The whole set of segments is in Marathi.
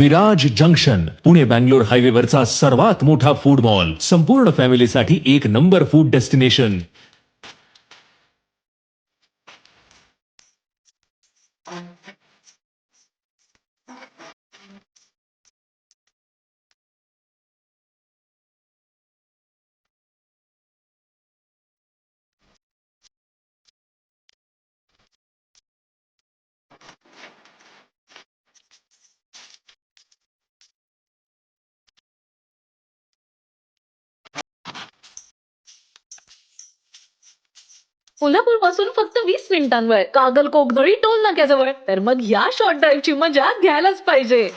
विराज जंक्शन पुणे बँगलोर हायवेवरचा सर्वात मोठा फूड मॉल संपूर्ण फॅमिलीसाठी एक नंबर फूड डेस्टिनेशन कोल्हापूरपासून फक्त वीस मिनिटांवर. कागल कोकदळी टोल नाक्याजवळ. तर मग या शॉर्ट ड्राईव्हची मजा घ्यायलाच पाहिजे.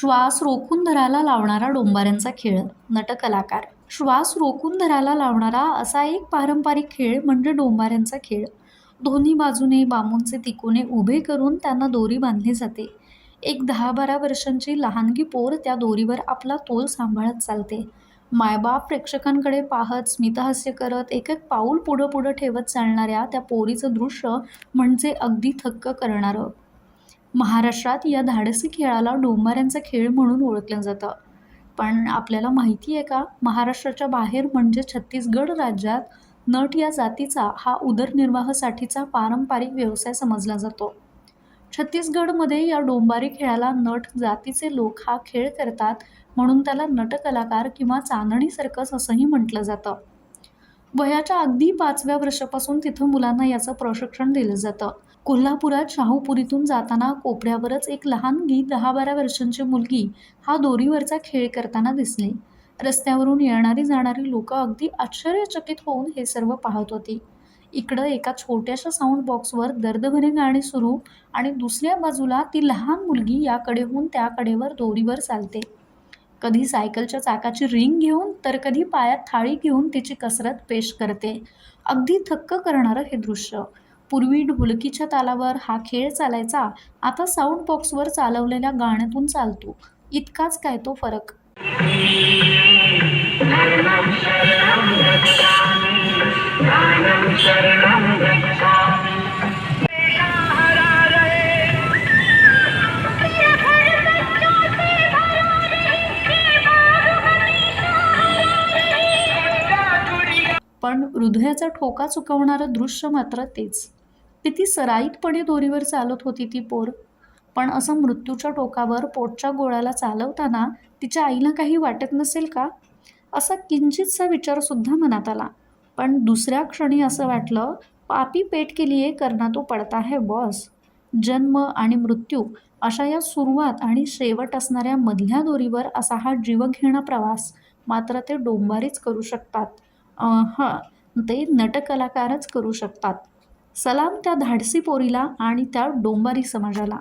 श्वास रोखून धरायला लावणारा डोंबाऱ्यांचा खेळ नटकलाकार. श्वास रोखून धरायला लावणारा असा एक पारंपरिक खेळ म्हणजे डोंबाऱ्यांचा खेळ. दोन्ही बाजूने बांबूंचे तिकोने उभे करून त्यांना दोरी बांधली जाते. एक दहा बारा वर्षांची लहानगी पोर त्या दोरीवर आपला तोल सांभाळत चालते. मायबाप प्रेक्षकांकडे पाहत स्मितहास्य करत एक एक पाऊल पुढं पुढं ठेवत चालणाऱ्या त्या पोरीचं दृश्य म्हणजे अगदी थक्क करणारं. महाराष्ट्रात या धाडसी खेळाला डोंबाऱ्यांचा खेळ म्हणून ओळखलं जातं. पण आपल्याला माहिती आहे का महाराष्ट्राच्या बाहेर म्हणजे छत्तीसगड राज्यात नट या जातीचा हा उदरनिर्वाहासाठीचा पारंपरिक व्यवसाय समजला जातो. छत्तीसगडमध्ये या डोंबारी खेळाला नट जातीचे लोक हा खेळ करतात म्हणून त्याला नटकलाकार किंवा चांदणी सर्कस असंही म्हटलं जातं. वयाच्या अगदी पाचव्या वर्षापासून तिथं मुलांना याचं प्रशिक्षण दिलं जातं. कोल्हापुरात शाहूपुरीतून जाताना कोपऱ्यावरच एक लहानगी दहा बारा वर्षांची मुलगी हा दोरीवरचा खेळ करताना दिसली. रस्त्यावरून येणारी जाणारी लोक अगदी आश्चर्यचकित होऊन हे सर्व पाहत होती. इकडं एका छोट्याशा साऊंड बॉक्सवर दर्दभरे गाणे सुरू आणि दुसऱ्या बाजूला ती लहान मुलगी याकडेहून त्याकडेवर दोरीवर चालते. कधी सायकलच्या चाकाची रिंग घेऊन तर कधी पायात थाळी घेऊन तिची कसरत पेश करते. अगदी थक्क करणारं हे दृश्य. पूर्वी ढोलकीच्या तालावर हा खेळ चालायचा आता साऊंड बॉक्सवर चालवलेल्या गाण्यातून चालतो. इतकाच काय तो फरक. हृदयाचा ठोका चुकवणारं दृश्य मात्र तेच. किती सराईतपणे दोरीवर चालत होती ती पोर. पण असं मृत्यूच्या टोकावर पोटच्या गोळ्याला चालवताना तिच्या आईला काही वाटत नसेल का? असा किंचितसा विचारसुद्धा मनात आला. पण दुसऱ्या क्षणी असं वाटलं पापी पेट के लिए करना तो पडता है बॉस. जन्म आणि मृत्यू अशा या सुरुवात आणि शेवट असणाऱ्या मधल्या दोरीवर असा हा जीवघेणा प्रवास मात्र ते डोंबारीच करू शकतात. हां. ते नटकलाकारच करू शकतात. सलाम त्या धाडसी पोरीला आणि त्या डोंबारी समाजाला.